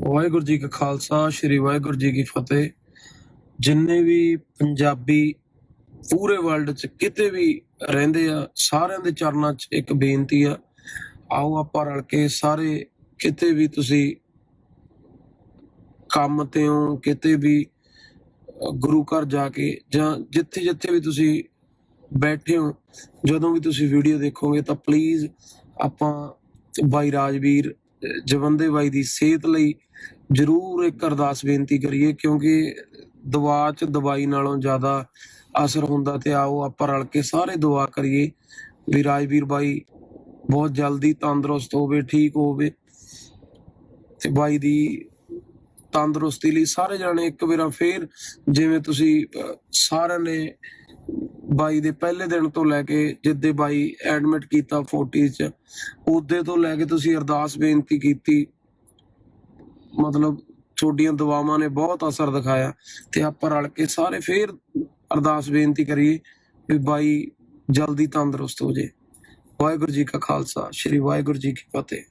ਵਾਹਿਗੁਰੂ ਜੀ ਕਾ ਖਾਲਸਾ, ਸ੍ਰੀ ਵਾਹਿਗੁਰੂ ਜੀ ਕੀ ਫਤਿਹ। ਜਿੰਨੇ ਵੀ ਪੰਜਾਬੀ ਪੂਰੇ ਵਰਲਡ 'ਚ ਕਿਤੇ ਵੀ ਰਹਿੰਦੇ ਆ, ਸਾਰਿਆਂ ਦੇ ਚਰਨਾਂ 'ਚ ਇੱਕ ਬੇਨਤੀ ਆ, ਆਓ ਆਪਾਂ ਰਲ ਕੇ ਸਾਰੇ ਕਿਤੇ ਵੀ ਤੁਸੀਂ ਕੰਮ ਤੇ ਹੋ, ਕਿਤੇ ਵੀ ਗੁਰੂ ਘਰ ਜਾ ਕੇ ਜਾਂ ਜਿੱਥੇ ਜਿੱਥੇ ਵੀ ਤੁਸੀਂ ਬੈਠੇ ਹੋ, ਜਦੋਂ ਵੀ ਤੁਸੀਂ ਵੀਡੀਓ ਦੇਖੋਗੇ ਤਾਂ ਪਲੀਜ਼ ਆਪਾਂ ਬਾਈ ਰਾਜਵੀਰ ਜਵੰਦੇ ਬਾਈ ਦੀ ਸਿਹਤ ਲਈ ਜ਼ਰੂਰ ਇੱਕ ਅਰਦਾਸ ਬੇਨਤੀ ਕਰੀਏ, ਕਿਉਂਕਿ ਦਵਾ ਚ ਦਵਾਈ ਨਾਲੋਂ ਜ਼ਿਆਦਾ ਅਸਰ ਹੁੰਦਾ ਤੇ ਆਓ ਆਪਾਂ ਰਲ ਕੇ ਸਾਰੇ ਦੁਆ ਕਰੀਏ। ਵੀ ਰਾਜਵੀਰ ਬਾਈ ਬਹੁਤ ਜਲਦੀ ਤੰਦਰੁਸਤ ਹੋਵੇ, ਠੀਕ ਹੋਵੇ ਤੇ ਬਾਈ ਦੀ ਤੰਦਰੁਸਤੀ ਲਈ ਸਾਰੇ ਜਾਣੇ ਇੱਕ ਵਾਰ ਫੇਰ ਜਿਵੇਂ ਤੁਸੀਂ ਸਾਰਿਆਂ ਨੇ ਬਾਈ ਦੇ ਪਹਿਲੇ ਦਿਨ ਤੋਂ ਲੈ ਕੇ ਜਿੱਦੇ ਬਾਈ ਐਡਮਿਟ ਕੀਤਾ 40 ਚ ਉਦੋਂ ਤੋਂ ਲੈ ਕੇ ਤੁਸੀਂ ਅਰਦਾਸ ਬੇਨਤੀ ਕੀਤੀ। ਮਤਲਬ ਤੁਹਾਡੀਆਂ ਦੁਆਵਾਂ ਨੇ ਬਹੁਤ ਅਸਰ ਦਿਖਾਇਆ ਤੇ ਆਪਾਂ ਰਲ ਕੇ ਸਾਰੇ ਫੇਰ ਅਰਦਾਸ ਬੇਨਤੀ ਕਰੀਏ ਵੀ ਬਾਈ ਜਲਦੀ ਤੰਦਰੁਸਤ ਹੋ ਜੇ। ਵਾਹਿਗੁਰੂ ਜੀ ਕਾ ਖਾਲਸਾ, ਸ੍ਰੀ ਵਾਹਿਗੁਰੂ ਜੀ ਕੀ ਫਤਿਹ।